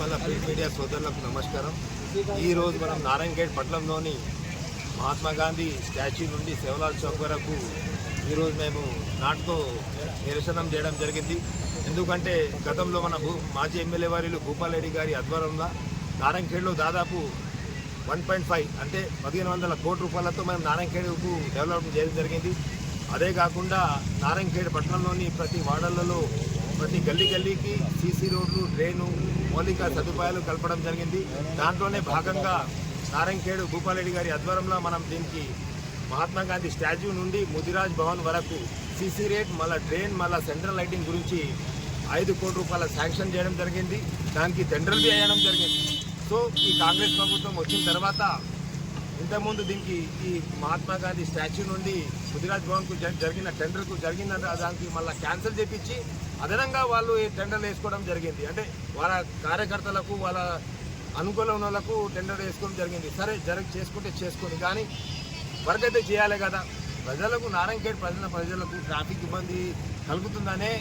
మన print media సోదరులకు నమస్కారం. ఈ రోజు మనం నారాయణగేట్ పట్నంలోని మహాత్మా గాంధీ స్టాచ్యూ నుండి శివలాల్ చౌక్ వరకు ఈరోజు మేము నాటుతో నిరసనం చేయడం జరిగింది. ఎందుకంటే గతంలో మన భూ మాజీ ఎమ్మెల్యే వారిలు భూపాలరెడ్డి గారి ఆధ్వర్యంలో నారాయణఖేడ్లో దాదాపు వన్ పాయింట్ ఫైవ్ అంటే పదిహేను వందల కోట్ల రూపాయలతో మనం నారాయణఖేడ్కు డెవలప్మెంట్ చేయడం జరిగింది. అదే కాకుండా నారాయణఖేడ్ పట్టణంలోని ప్రతి వాడళ్ళలో ప్రతి గల్లీ గల్లీకి సీసీ రోడ్లు డ్రైను మౌలిక సదుపాయాలు కలపడం జరిగింది. దాంట్లోనే భాగంగా నారంకేడు భూపాలరెడ్డి గారి ఆధ్వర్యంలో మనం దీనికి మహాత్మా గాంధీ స్టాచ్యూ నుండి ముదిరాజ్ భవన్ వరకు సీసీ రేట్ మళ్ళీ డ్రైన్ మళ్ళీ సెంట్రల్ లైటింగ్ గురించి ఐదు కోట్ల రూపాయల శాంక్షన్ చేయడం జరిగింది. దానికి టెండర్లు చేయడం జరిగింది. సో ఈ కాంగ్రెస్ ప్రభుత్వం వచ్చిన తర్వాత ఇంతకుముందు దీనికి ఈ మహాత్మా గాంధీ స్టాచ్యూ నుండి ముదిరాజ్ భవన్కు జరిగిన టెండర్కు జరిగిన దానికి మళ్ళీ క్యాన్సిల్ చేపించి అదనంగా వాళ్ళు ఈ టెండర్లు వేసుకోవడం జరిగింది. అంటే వాళ్ళ కార్యకర్తలకు వాళ్ళ అనుకూలం ఉన్న వాళ్ళకు టెండర్ వేసుకోవడం జరిగింది. సరే జరగ చేసుకుంటే చేసుకొని కానీ వర్క్ అయితే చేయాలి కదా. ప్రజలకు నారాయణఖేడ్ ప్రజల ప్రజలకు ట్రాఫిక్ ఇబ్బంది కలుగుతుందనే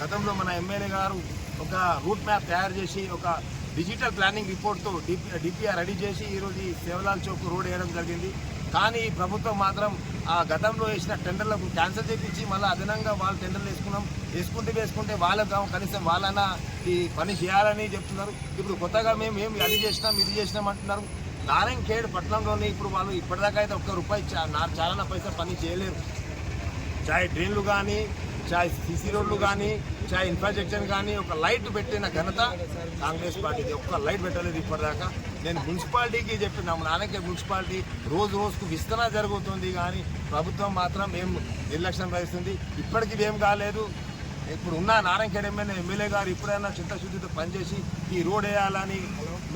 గతంలో మన ఎమ్మెల్యే గారు ఒక రూట్ మ్యాప్ తయారు చేసి ఒక డిజిటల్ ప్లానింగ్ రిపోర్ట్తో డిపి డిపిఆర్ రెడీ చేసి ఈరోజు ఈ సేవలాల్ చౌక్ రోడ్ వేయడం జరిగింది. కానీ ప్రభుత్వం మాత్రం ఆ గతంలో వేసిన టెండర్లకు క్యాన్సిల్ చేయించి మళ్ళీ అదనంగా వాళ్ళు టెండర్లు వేసుకున్నాం వేసుకుంటే వేసుకుంటే వాళ్ళకు కనీసం వాళ్ళన ఈ పని చేయాలని చెప్తున్నారు. ఇప్పుడు కొత్తగా మేము ఏం అది చేసినాం ఇది చేసినాం అంటున్నారు. నారాయణ ఖేడ్ పట్టణంలోనే ఇప్పుడు వాళ్ళు ఇప్పటిదాకా అయితే ఒక్క రూపాయి చాలా పైసా పని చేయలేరు. చాయ్ డ్రైన్లు కానీ చాయ్ సీసీ రోడ్లు కానీ చాయ్ ఇన్ఫ్రాస్ట్రక్చర్ కానీ ఒక లైట్ పెట్టిన ఘనత కాంగ్రెస్ పార్టీది. ఒక్క లైట్ పెట్టలేదు ఇప్పటిదాకా. నేను మున్సిపాలిటీకి చెప్పిన నాన్నకే మున్సిపాలిటీ రోజు రోజుకు విస్తరణ జరుగుతుంది కానీ ప్రభుత్వం మాత్రం ఏం నిర్లక్ష్యం వహిస్తుంది. ఇప్పటికి ఇది ఏం కాలేదు. ఇప్పుడు ఉన్న నారాయణఖేడ్ ఎమ్మెల్యే ఎమ్మెల్యే గారు ఇప్పుడైనా చిత్తశుద్ధితో పనిచేసి ఈ రోడ్ వేయాలని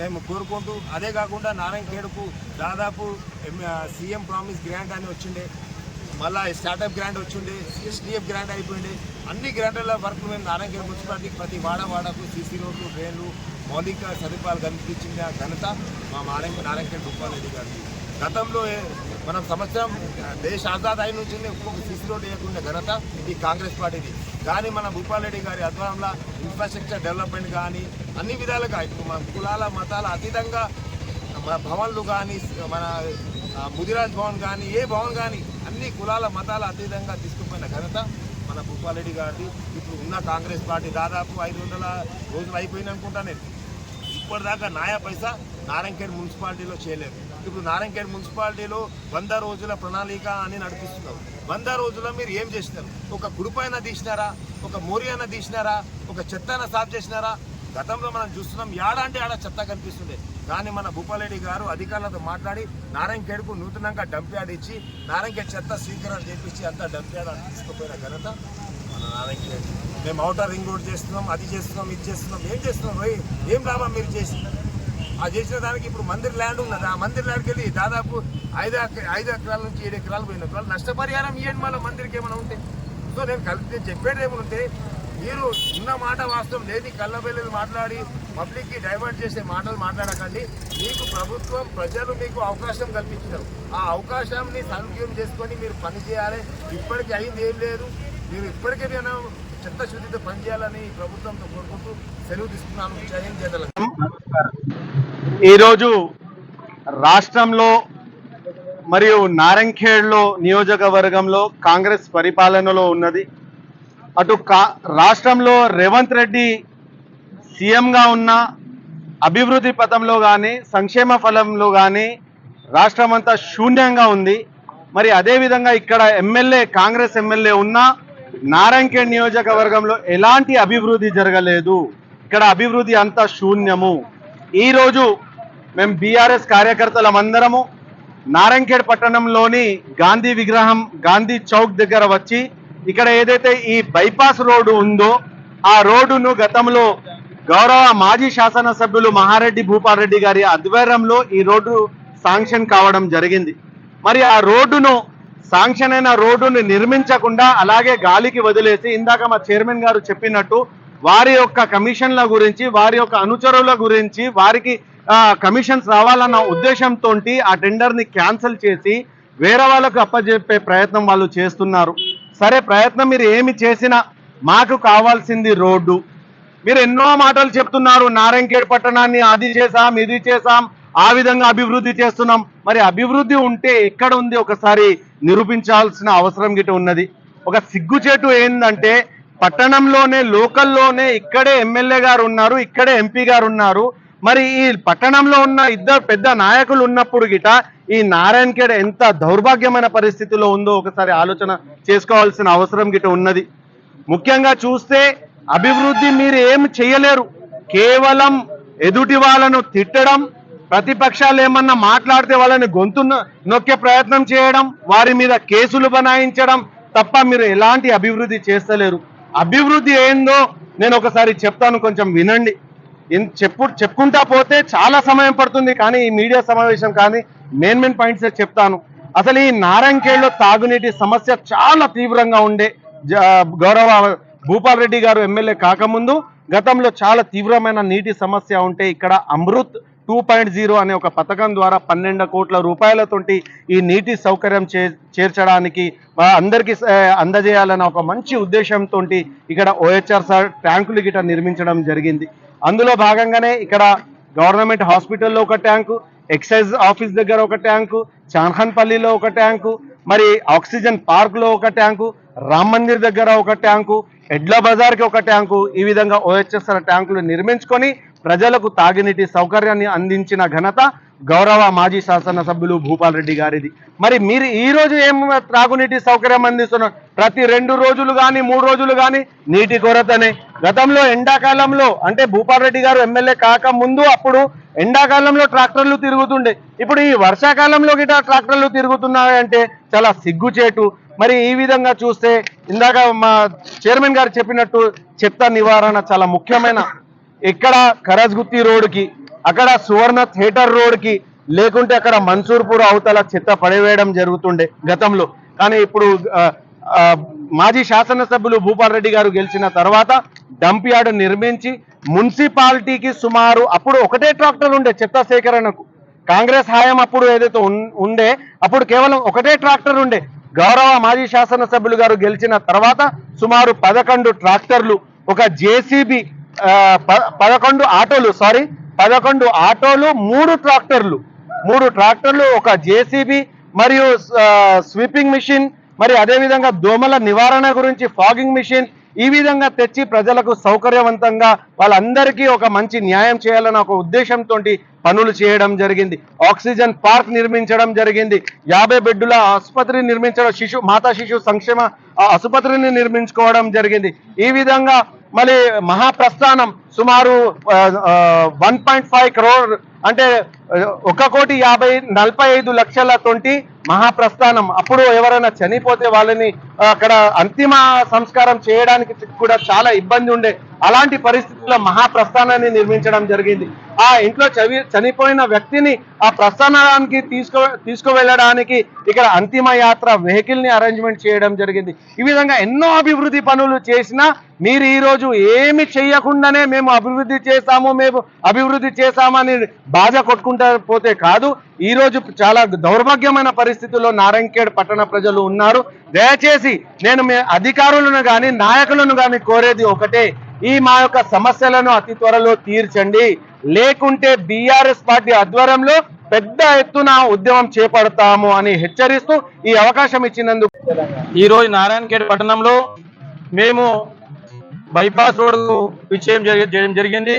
మేము కోరుకుంటూ అదే కాకుండా నారాయణఖేడ్కు దాదాపు సీఎం ప్రామిస్ గ్రాంట్ అని వచ్చిండే. మళ్ళీ స్టార్టప్ గ్రాంట్ వచ్చిండే ఎస్డిఎఫ్ గ్రాంట్ అయిపోయింది అన్ని గ్రాంట్ల వర్క్ మేము నారాయణగిరి మున్సిపాలిటీకి ప్రతి వాడ వాడకు సీసీ రోడ్లు డ్రైన్లు మౌలిక సదుపాయాలు కల్పించిన ఘనత మా నారాయణ నారాయణగిరి భూపాలరెడ్డి గారికి గతంలో మనం సంవత్సరం దేశ ఆజాద్ అయిన నుంచి ఒక్కొక్క సీసీ రోడ్ వేయకుండా ఘనత ఈ కాంగ్రెస్ పార్టీది. కానీ మన భూపాలరెడ్డి గారి ఆధ్వర్యంలో ఇన్ఫ్రాస్ట్రక్చర్ డెవలప్మెంట్ కానీ అన్ని విధాలుగా ఇప్పుడు మన కులాల మతాల అతీతంగా మన భవన్లు కానీ మన ముదిరాజ్ భవన్ కానీ ఏ భవన్ కానీ అన్ని కులాల మతాల అతీతంగా తీసుకుపోయిన ఘనత మన భూపాలరెడ్డి గారిది. ఇప్పుడు ఉన్న కాంగ్రెస్ పార్టీ దాదాపు ఐదు వందల రోజులు అయిపోయింది అనుకుంటా నేను ఇప్పటిదాకా నాయా పైసా నారాయణఖేడ్ మున్సిపాలిటీలో చేయలేదు. ఇప్పుడు నారాయణఖేడ్ మున్సిపాలిటీలో వంద రోజుల ప్రణాళిక అని నడిపిస్తున్నారు. వంద రోజుల్లో మీరు ఏం చేసినారు ఒక కుడిపైన తీసినారా? ఒక మోరి అయినా తీసినారా? ఒక చెత్తన సాఫ్ చేసినారా? గతంలో మనం చూస్తున్నాం యాడ అంటే ఆడ చెత్త కనిపిస్తుంది. కానీ మన భూపాలరెడ్డి గారు అధికారులతో మాట్లాడి నారాయణఖేడ్కు నూతనంగా డంప్యార్డ్ ఇచ్చి నారాయణఖేడ్ చెత్త స్వీకరణ చేపించి అంతా డంప్యార్డ్ అని తీసుకుపోయిన ఘనత మన నారాయణఖేడ్ మేము అవుటర్ రింగ్ రోడ్ చేస్తున్నాం అది చేస్తున్నాం ఇది చేస్తున్నాం ఏం చేస్తున్నాం రోయ్? ఏం లాభం మీరు చేసి? ఆ చేసిన దానికి ఇప్పుడు మందిర్ ల్యాండ్ ఉన్నది. ఆ మందిర్ ల్యాండ్కి వెళ్ళి దాదాపు ఐదు ఐదు ఎకరాల నుంచి ఏడు ఎకరాలు పోయిన ఎకరాలు నష్టపరిహారం ఇవ్వండి మళ్ళీ మందిరికి ఏమైనా ఉంటే. సో నేను కలిపి చెప్పేది ఏమైనా ఉంటే మీరు ఉన్న మాట వాస్తవం లేని కళ్ళబెల్లి మాట్లాడి పబ్లిక్కి డైవర్ట్ చేసే మాటలు మాట్లాడకండి. మీకు ప్రభుత్వం ప్రజలు మీకు అవకాశం కల్పించారు. ఆ అవకాశాన్ని సదుపయోగం చేసుకొని మీరు పనిచేయాలి ఇప్పటికీ అయింది ఏం లేదు. మీరు ఇప్పటికే నేను చిత్తశుద్ధితో పనిచేయాలని ప్రభుత్వంతో కోరుకుంటూ సెలవు తీసుకున్నాను. జయం ఈరోజు రాష్ట్రంలో మరియు నారంఖేడ్లో నియోజకవర్గంలో కాంగ్రెస్ పరిపాలనలో ఉన్నది. అటు కా రాష్ట్రంలో రేవంత్ రెడ్డి సీఎంగా ఉన్న అభివృద్ధి పథంలో కానీ సంక్షేమ ఫలంలో కానీ రాష్ట్రం అంతా శూన్యంగా ఉంది. మరి అదేవిధంగా ఇక్కడ ఎమ్మెల్యే కాంగ్రెస్ ఎమ్మెల్యే ఉన్న నారాయణఖేడ్ నియోజకవర్గంలో ఎలాంటి అభివృద్ధి జరగలేదు. ఇక్కడ అభివృద్ధి అంతా శూన్యము. ఈరోజు మేము బీఆర్ఎస్ కార్యకర్తలమందరము నారాయణఖేడ్ పట్టణంలోని గాంధీ విగ్రహం గాంధీ చౌక్ దగ్గర వచ్చి ఇక్కడ ఏదైతే ఈ బైపాస్ రోడ్డు ఉందో ఆ రోడ్డును గతంలో గౌరవ మాజీ శాసనసభ్యులు మహారెడ్డి భూపారెడ్డి గారి ఆధ్వర్యంలో ఈ రోడ్డు శాంక్షన్ కావడం జరిగింది. మరి ఆ రోడ్డును శాంక్షన్ అయిన రోడ్డును నిర్మించకుండా అలాగే గాలికి వదిలేసి ఇందాక మా చైర్మన్ గారు చెప్పినట్టు వారి యొక్క కమిషన్ల గురించి వారి యొక్క అనుచరుల గురించి వారికి కమిషన్స్ రావాలన్న ఉద్దేశంతో ఆ టెండర్ని క్యాన్సిల్ చేసి వేరే వాళ్ళకు అప్పజెప్పే ప్రయత్నం వాళ్ళు చేస్తున్నారు. సరే ప్రయత్నం మీరు ఏమి చేసినా మాకు కావాల్సింది రోడ్డు. మీరు ఎన్నో మాటలు చెప్తున్నారు నారాయణఖేడ్ పట్టణాన్ని అది చేసాం ఇది చేసాం ఆ విధంగా అభివృద్ధి చేస్తున్నాం. మరి అభివృద్ధి ఉంటే ఎక్కడ ఉంది ఒకసారి నిరూపించాల్సిన అవసరం గిట ఉన్నది. ఒక సిగ్గుచేటు ఏంటంటే పట్టణంలోనే లోకల్లోనే ఇక్కడే ఎమ్మెల్యే గారు ఉన్నారు ఇక్కడే ఎంపీ గారు ఉన్నారు. మరి ఈ పట్టణంలో ఉన్న ఇద్దరు పెద్ద నాయకులు ఉన్నప్పుడు గిట ఈ నారాయణఖేడ్ ఎంత దౌర్భాగ్యమైన పరిస్థితిలో ఉందో ఒకసారి ఆలోచన చేసుకోవాల్సిన అవసరం గిట ఉన్నది. ముఖ్యంగా చూస్తే అభివృద్ధి మీరు ఏం చేయలేరు. కేవలం ఎదుటి వాళ్ళను తిట్టడం ప్రతిపక్షాలు ఏమన్నా మాట్లాడితే వాళ్ళని గొంతు నొక్కే ప్రయత్నం చేయడం వారి మీద కేసులు బనాయించడం తప్ప మీరు ఎలాంటి అభివృద్ధి చేస్తలేరు. అభివృద్ధి ఏందో నేను ఒకసారి చెప్తాను కొంచెం వినండి. చెప్పు చెప్పుకుంటా పోతే చాలా సమయం పడుతుంది కానీ ఈ మీడియా సమావేశం కానీ మెయిన్ మెయిన్ పాయింట్స్ చెప్తాను. అసలు ఈ నారాయణఖేడ్లో తాగునీటి సమస్య చాలా తీవ్రంగా ఉండే జ- గౌరవ భూపాల్ రెడ్డి గారు ఎమ్మెల్యే కాకముందు గతంలో చాలా తీవ్రమైన నీటి సమస్య ఉంటే ఇక్కడ అమృత్ టూ పాయింట్ జీరో అనే ఒక పథకం ద్వారా పన్నెండు కోట్ల రూపాయలతోటి ఈ నీటి సౌకర్యం చే చేర్చడానికి అందరికీ అందజేయాలన్న ఒక మంచి ఉద్దేశంతో ఇక్కడ ఓహెచ్ఆర్ సార్ ట్యాంకులు గిట నిర్మించడం జరిగింది. అందులో భాగంగానే ఇక్కడ గవర్నమెంట్ హాస్పిటల్లో ఒక ట్యాంకు ఎక్సైజ్ ఆఫీస్ దగ్గర ఒక ట్యాంకు చాన్ఖాన్పల్లిలో ఒక ట్యాంకు మరి ఆక్సిజన్ పార్క్లో ఒక ట్యాంకు రామ్ మందిర్ దగ్గర ఒక ట్యాంకు ఎడ్ల బజార్కి ఒక ట్యాంకు ఈ విధంగా ఓహెచ్ఎస్ఆర్ ట్యాంకులు నిర్మించుకొని ప్రజలకు తాగినీటి సౌకర్యాన్ని అందించిన ఘనత గౌరవ మాజీ శాసనసభ్యులు భూపాల్ రెడ్డి గారిది. మరి మీరు ఈ రోజు ఏం త్రాగునీటి సౌకర్యం అందిస్తున్నారు? ప్రతి రెండు రోజులు కానీ మూడు రోజులు కానీ నీటి కొరతనే. గతంలో ఎండాకాలంలో అంటే భూపాల్ రెడ్డి గారు ఎమ్మెల్యే కాక ముందు అప్పుడు ఎండాకాలంలో ట్రాక్టర్లు తిరుగుతుండే. ఇప్పుడు ఈ వర్షాకాలంలో గిట ట్రాక్టర్లు తిరుగుతున్నాయంటే చాలా సిగ్గుచేటు. మరి ఈ విధంగా చూస్తే ఇందాక మా చైర్మన్ గారు చెప్పినట్టు చెత్త నివారణ చాలా ముఖ్యమైన. ఇక్కడ కరజ్గుత్తి రోడ్డుకి అక్కడ సువర్ణ థియేటర్ రోడ్కి లేకుంటే అక్కడ మన్సూర్పూర్ అవతల చెత్త పడేవేయడం జరుగుతుండే గతంలో. కానీ ఇప్పుడు మాజీ శాసనసభ్యులు భూపాల్ రెడ్డి గారు గెలిచిన తర్వాత డంప్ యార్డ్ నిర్మించి మున్సిపాలిటీకి సుమారు అప్పుడు ఒకటే ట్రాక్టర్ ఉండే చెత్త సేకరణకు. కాంగ్రెస్ హాయం అప్పుడు ఏదైతే ఉండే అప్పుడు కేవలం ఒకటే ట్రాక్టర్ ఉండే. గౌరవ మాజీ శాసనసభ్యులు గారు గెలిచిన తర్వాత సుమారు పదకొండు ట్రాక్టర్లు ఒక జేసీబీ పదకొండు ఆటోలు సారీ పదకొండు ఆటోలు మూడు ట్రాక్టర్లు. మూడు ట్రాక్టర్లు ఒక జేసీబీ మరియు స్వీపింగ్ మిషన్ మరి అదేవిధంగా దోమల నివారణ గురించి ఫాగింగ్ మిషన్ ఈ విధంగా తెచ్చి ప్రజలకు సౌకర్యవంతంగా వాళ్ళందరికీ ఒక మంచి న్యాయం చేయాలన్న ఒక ఉద్దేశంతో పనులు చేయడం జరిగింది. ఆక్సిజన్ పార్క్ నిర్మించడం జరిగింది. యాభై బెడ్డుల ఆసుపత్రి నిర్మించడం శిశు మాతా శిశు సంక్షేమ ఆసుపత్రిని నిర్మించుకోవడం జరిగింది. ఈ విధంగా మళ్ళీ మహాప్రస్థానం సుమారు వన్ పాయింట్ ఫైవ్ క్రోర్ అంటే ఒక కోటి యాభై నలభై ఐదు లక్షల తోటి మహాప్రస్థానం. అప్పుడు ఎవరైనా చనిపోతే వాళ్ళని అక్కడ అంతిమ సంస్కారం చేయడానికి కూడా చాలా ఇబ్బంది ఉండే. అలాంటి పరిస్థితుల్లో మహాప్రస్థానాన్ని నిర్మించడం జరిగింది. ఆ ఇంట్లో చవి చనిపోయిన వ్యక్తిని ఆ ప్రస్థానానికి తీసుకో తీసుకువెళ్ళడానికి ఇక్కడ అంతిమ యాత్ర వెహికల్ని అరేంజ్మెంట్ చేయడం జరిగింది. ఈ విధంగా ఎన్నో అభివృద్ధి పనులు చేసినా మీరు ఈ రోజు ఏమి చేయకుండానే మేము అభివృద్ధి చేశాము మేము అభివృద్ధి చేశామని బాధ పోతే కాదు. ఈ రోజు చాలా దౌర్భాగ్యమైన పరిస్థితుల్లో నారాయణఖేడ్ పట్టణ ప్రజలు ఉన్నారు. దయచేసి నేను మీ అధికారులను కానీ నాయకులను కానీ కోరేది ఒకటే. ఈ మా యొక్క సమస్యలను అతి త్వరలో తీర్చండి. లేకుంటే బీఆర్ఎస్ పార్టీ ఆధ్వర్యంలో పెద్ద ఎత్తున ఉద్యమం చేపడతాము అని హెచ్చరిస్తూ ఈ అవకాశం ఇచ్చినందుకు ఈ రోజు నారాయణఖేడ్ పట్టణంలో మేము బైపాస్ రోడ్డు విషయం చేయడం జరిగింది.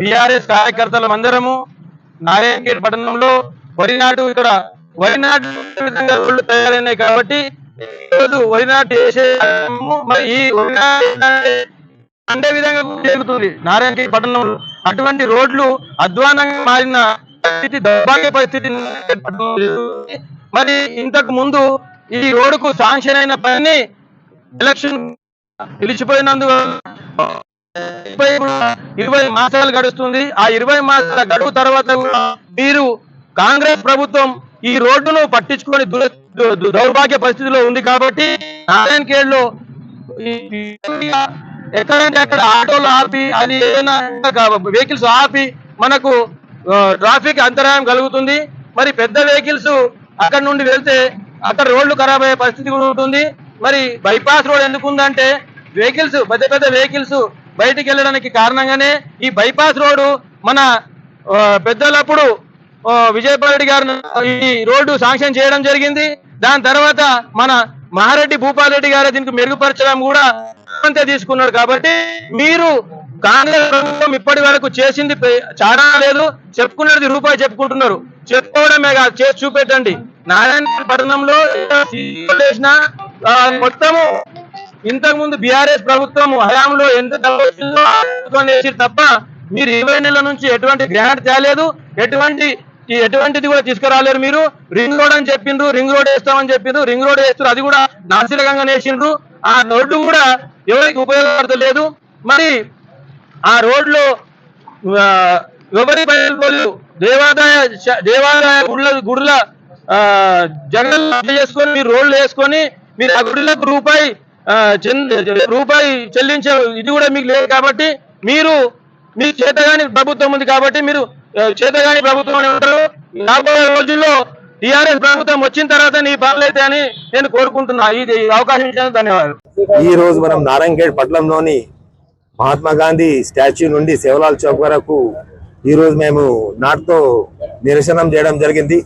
బీఆర్ఎస్ కార్యకర్తలం అందరము నారాయణఖేడ్ పట్టణంలో వరి నాటు ఇక్కడ వరి నాటు విధంగా రోడ్లు తయారైనాయి కాబట్టి ఈరోజు వరి నాటు వేసే మరి ఈ వరి అందే విధంగా జరుగుతుంది. నారాయణగిరి పట్టణంలో అటువంటి రోడ్లు అధ్వానంగా మారిన పరిస్థితి దౌర్భాగ్య పరిస్థితి మరి ఇంతకు ముందు ఈ రోడ్డుకు శాంక్షన్ అయిన పని ఎలక్షన్ నిలిచిపోయినందుకు ఇరవై ఇరవై మాసాలు గడుస్తుంది. ఆ ఇరవై మాసాల గడువు తర్వాత కూడా మీరు కాంగ్రెస్ ప్రభుత్వం ఈ రోడ్డును పట్టించుకొని దు- దౌర్భాగ్య పరిస్థితిలో ఉంది కాబట్టి నారాయణ కేళ్ళలో ఎక్కడంటే అక్కడ ఆటోలు ఆపి అది ఏదైనా వెహికల్స్ ఆపి మనకు ట్రాఫిక్ అంతరాయం కలుగుతుంది. మరి పెద్ద వెహికల్స్ అక్కడ నుండి వెళ్తే అక్కడ రోడ్లు ఖరాబ్ అయ్యే పరిస్థితి కూడా ఉంటుంది. మరి బైపాస్ రోడ్ ఎందుకు ఉందంటే వెహికల్స్ పెద్ద పెద్ద వెహికల్స్ బయటికి వెళ్ళడానికి కారణంగానే ఈ బైపాస్ రోడ్డు మన పెద్దలప్పుడు ఆ, గారు ఈ రోడ్డు శాంక్షన్ చేయడం జరిగింది. దాని తర్వాత మన మహారెడ్డి భూపాల్ రెడ్డి గారు దీనికి మెరుగుపరచడం కూడా అంతే తీసుకున్నాడు కాబట్టి మీరు కాంగ్రెస్ ప్రభుత్వం ఇప్పటి వరకు చేసింది చాలా లేదు. చెప్పుకున్నది రూపాయి చెప్పుకుంటున్నారు. చెప్పుకోవడమే కాదు చేసి చూపెట్టండి. నారాయణ పట్టణంలో మొత్తము ఇంతకు ముందు బీఆర్ఎస్ ప్రభుత్వం హయాంలో ఎంత డబ్బు తప్ప మీరు ఇరవై నెలల నుంచి ఎటువంటి గ్రాంట్ తేలేదు. ఎటువంటి ఎటువంటిది కూడా తీసుకురాలేరు మీరు. రింగ్ రోడ్ అని చెప్పిండ్రు రింగ్ రోడ్ వేస్తామని చెప్పిండ్రు రింగ్ రోడ్ వేస్తారు అది కూడా నాసిరకంగా వేసిండ్రు ఆ రోడ్డు కూడా ఎవరికి ఉపయోగపడతలేదు మరి ఆ రోడ్లో ఎవరి పైలు దేవాదాయ దేవాదాయ గుడ్ల గుడుల జగన్ చేసుకొని మీరు రోడ్లు వేసుకొని మీరు ఆ గుడిలకు రూపాయి రూపాయి చెల్లించే ఇది కూడా మీకు లేదు కాబట్టి మీరు మీ చేతగాని ప్రభుత్వం ఉంది కాబట్టి మీరు చేతగాని ప్రభుత్వం అని ఉంటారు రాబోయే రోజుల్లో టీఆర్ఎస్ ప్రభుత్వం వచ్చిన తర్వాత నీ పర్లేదు అని నేను కోరుకుంటున్నా. ఇది అవకాశం ఇచ్చిన ధన్యవాదాలు. ఈ రోజు మనం నారాయణఖేడ్ పట్నంలోని మహాత్మా గాంధీ స్టాచ్యూ నుండి శివలాల్ చౌక్ వరకు ఈ రోజు మేము నాటుతో నిరసనం చేయడం జరిగింది.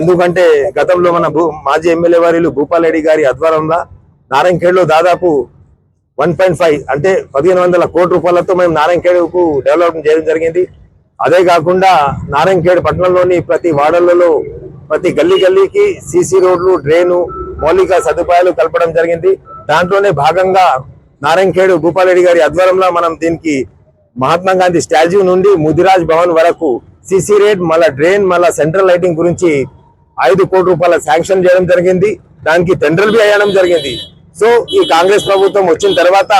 ఎందుకంటే గతంలో మన భూ మాజీ ఎమ్మెల్యే వారిలు భూపాల్ గారి ఆధ్వర్యంలో నారాయణఖేడ్లో దాదాపు వన్ పాయింట్ ఫైవ్ అంటే పదిహేను వందల కోట్ల రూపాయలతో మేము నారాయణఖేడ్కు డెవలప్మెంట్ చేయడం జరిగింది. అదే కాకుండా నారాయణఖేడ్ పట్టణంలోని ప్రతి వాడలలో ప్రతి గల్లీ గల్లీకి సీసీ రోడ్లు డ్రైను మౌలిక సదుపాయాలు కలపడం జరిగింది. దాంట్లోనే భాగంగా నారాయణఖేడ్ భూపాలరెడ్డి గారి ఆధ్వర్యంలో మనం దీనికి మహాత్మా గాంధీ స్టాచ్యూ నుండి ముదిరాజ్ భవన్ వరకు సీసీ రేట్ మళ్ళా డ్రైన్ మళ్ళా సెంట్రల్ లైటింగ్ గురించి ఐదు కోట్ల రూపాయల శాంక్షన్ చేయడం జరిగింది. దానికి టెండర్ బి అయ్యడం జరిగింది. సో ఈ కాంగ్రెస్ ప్రభుత్వం వచ్చిన తర్వాత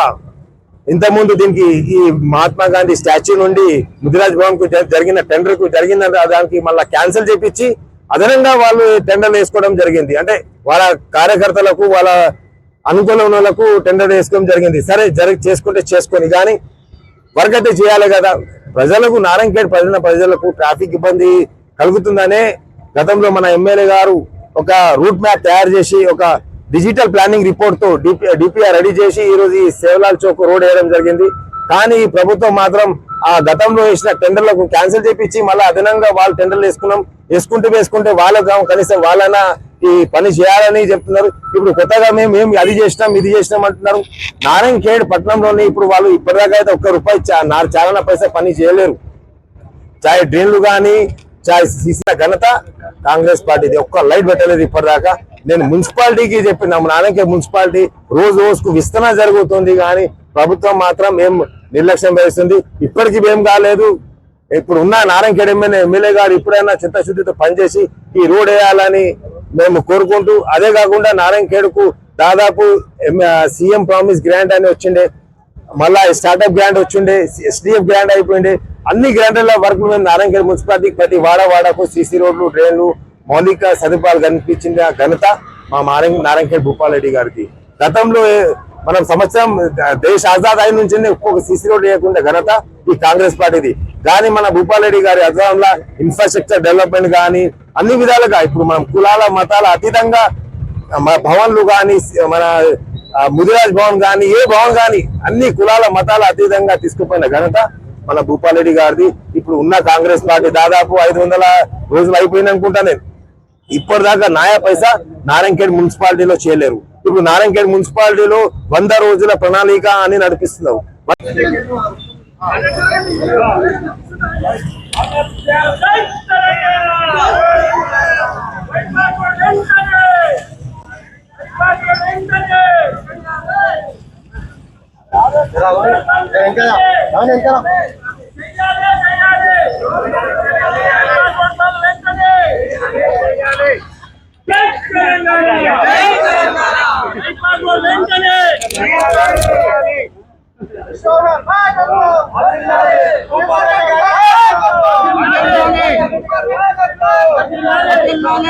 ఇంతకుముందు దీనికి ఈ మహాత్మా గాంధీ స్టాచ్యూ నుండి ముదిరాజ్ భవన్కు జరిగిన టెండర్కు జరిగిన దానికి మళ్ళీ క్యాన్సిల్ చేపించి అదనంగా వాళ్ళు టెండర్లు వేసుకోవడం జరిగింది. అంటే వాళ్ళ కార్యకర్తలకు వాళ్ళ అనుకూలలకు టెండర్ వేసుకోవడం జరిగింది. సరే జరి చేసుకుంటే చేసుకొని కానీ వర్క్ అయితే చేయాలి కదా. ప్రజలకు నారాయణఖేడ్ ప్రజల ప్రజలకు ట్రాఫిక్ ఇబ్బంది కలుగుతుందనే గతంలో మన ఎమ్మెల్యే గారు ఒక రూట్ మ్యాప్ తయారు చేసి ఒక డిజిటల్ ప్లానింగ్ రిపోర్ట్తో డిపిఆర్ రెడీ చేసి ఈ రోజు ఈ సేవలాల్ చౌక్ రోడ్ వేయడం జరిగింది. కానీ ఈ ప్రభుత్వం మాత్రం ఆ గతంలో వేసిన టెండర్లకు క్యాన్సిల్ చేపించి మళ్ళీ అదనంగా వాళ్ళు టెండర్లు వేసుకున్నాం. వేసుకుంటే వేసుకుంటే వాళ్ళకు కనీసం వాళ్ళైనా ఈ పని చేయాలని చెప్తున్నారు. ఇప్పుడు కొత్తగా మేము ఏం అది చేసినాం ఇది చేసినాం అంటున్నారు. నారాయణఖేడ్ పట్టణంలోనే ఇప్పుడు వాళ్ళు ఇప్పటిదాకా అయితే ఒక్క రూపాయి చా- చాలా పైసా పని చేయలేరు. చాయ్ డ్రైన్లు కానీ చాయ్ సీసీ ఘనత కాంగ్రెస్ పార్టీది. ఒక్క లైట్ పెట్టలేదు ఇప్పటిదాకా. నేను మున్సిపాలిటీకి చెప్పిన నాన్నకే మున్సిపాలిటీ రోజు రోజుకు విస్తరణ జరుగుతుంది కానీ ప్రభుత్వం మాత్రం ఏం నిర్లక్ష్యం వహిస్తుంది ఇప్పటికీ ఏం కాలేదు. ఇప్పుడు ఉన్న నారాయణఖేడ్ ఎమ్మెల్యే ఎమ్మెల్యే గారు ఇప్పుడైనా చిత్తశుద్ధితో పనిచేసి ఈ రోడ్ వేయాలని మేము కోరుకుంటూ అదే కాకుండా నారాయణఖేడ్కు దాదాపు సీఎం ప్రామిస్ గ్రాంట్ అని వచ్చిండే మళ్ళా స్టార్ట్అప్ గ్రాంట్ వచ్చిండే ఎస్డిఎఫ్ గ్రాంట్ అయిపోయింది అన్ని గ్రాంట్ల వర్క్ మేము నారాయణఖేడ్ మున్సిపాలిటీకి ప్రతి వాడ వాడకు సీసీ రోడ్లు డ్రైన్లు మౌలిక సదుపాయాలు కనిపించింది ఆ ఘనత మా నారాయణ నారాయణఖేడ్ భూపాల్ రెడ్డి గారికి గతంలో మనం సంవత్సరం దేశ ఆజాద్ అయిన నుంచి ఒక్కొక్క సీసీ రోడ్ లేకుండా ఘనత ఈ కాంగ్రెస్ పార్టీది. కానీ మన భూపాల్ రెడ్డి గారి అధ్వర్యంలో ఇన్ఫ్రాస్ట్రక్చర్ డెవలప్మెంట్ కానీ అన్ని విధాలుగా ఇప్పుడు మనం కులాల మతాల అతీతంగా మన భవన్లు కానీ మన ముదిరాజ్ భవన్ కానీ ఏ భవన్ కానీ అన్ని కులాల మతాల అతీతంగా తీసుకుపోయిన ఘనత మన భూపాలరెడ్డి గారిది. ఇప్పుడు ఉన్న కాంగ్రెస్ పార్టీ దాదాపు ఐదు వందల రోజులు అయిపోయింది అనుకుంటా నేను. ఇప్పటిదాకా నాయా పైసా నారాయణఖేడ్ మున్సిపాలిటీలో చేయలేరు. ఇప్పుడు నారాయణఖేడ్ మున్సిపాలిటీలో వంద రోజుల ప్రణాళిక అని నడిపిస్తున్నారు తెలంగాణ